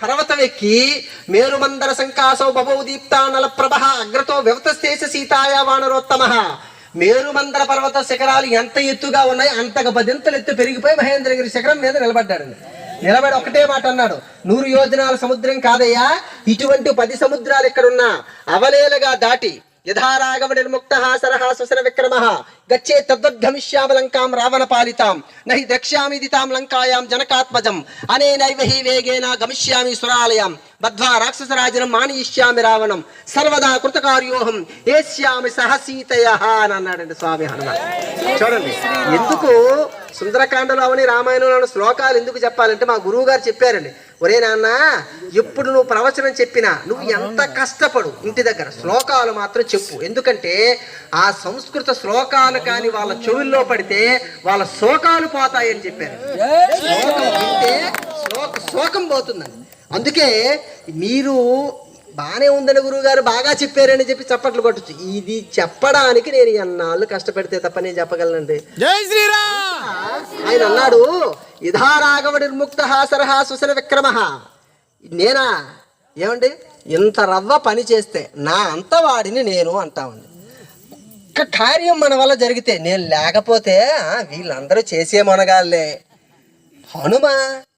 పర్వతం ఎక్కి మేరుమందర సంకాసౌ బభౌ దీప్తానల ప్రభ అగ్రతో వ్యవతస్థేశ సీతాయ వానరోత్తమ. మేరుమందర పర్వత శిఖరాలు ఎంత ఎత్తుగా ఉన్నాయి అంతకు పదింతలు ఎత్తు పెరిగిపోయి మహేంద్రగిరి శిఖరం మీద నిలబడ్డాడండి. నిలబడి ఒకటే మాట అన్నాడు నూరు యోజనాల సముద్రం కాదయ్యా ఇటువంటి పది సముద్రాలు ఇక్కడున్నా అవలేలగా దాటి యథారాగవ నిర్ముక్త సరహ సుసర విక్రమ గచ్చే తద్వద్గమిష్యామ లంకాం రావణ పాలితాం నహి ద్రక్ష్యామిది తాం లంకాయాం జనకాత్మజం అనేనైవ హి వేగేన గమిష్యామి సురాలయం బద్ధ్వా రాక్షసరాజనం మానయిష్యామి రావణం సర్వదా కృతకార్యోహం ఏష్యామి సహసీతయ అని అన్నాడండి స్వామి హనుమాన్ చూడండి ఎందుకు సుందరకాండలో అవని రామాయణంలో శ్లోకాలు ఎందుకు చెప్పాలంటే మా గురువు గారు చెప్పారండి ఒరే నాన్న ఎప్పుడు నువ్వు ప్రవచనం చెప్పినా నువ్వు ఎంత కష్టపడు? ఇంటి దగ్గర శ్లోకాలు మాత్రం చెప్పు. ఎందుకంటే ఆ సంస్కృత శ్లోకాలు కానీ వాళ్ళ చెవుల్లో పడితే వాళ్ళ శోకాలు పోతాయని చెప్పారు. శ్లోకం వింటే శ్లోక శోకం పోతుందండి. అందుకే మీరు బాగానే ఉందని గురువు గారు బాగా చెప్పారని చెప్పి చప్పట్లు కొట్టచ్చు. ఇది చెప్పడానికి నేను ఎన్నాళ్ళు కష్టపెడితే తప్ప నేను చెప్పగలనండి. ఆయన అన్నాడు ఇధా రాఘవ నిర్ముక్త సరహా సుశల విక్రమ నేనా? ఏమండి? ఇంత రవ్వ పని చేస్తే నా అంత వాడిని నేను అంటామండి. ఒక్క కార్యం మన వల్ల జరిగితే నేను లేకపోతే వీళ్ళందరూ చేసే మనగాళ్ళే. హనుమ!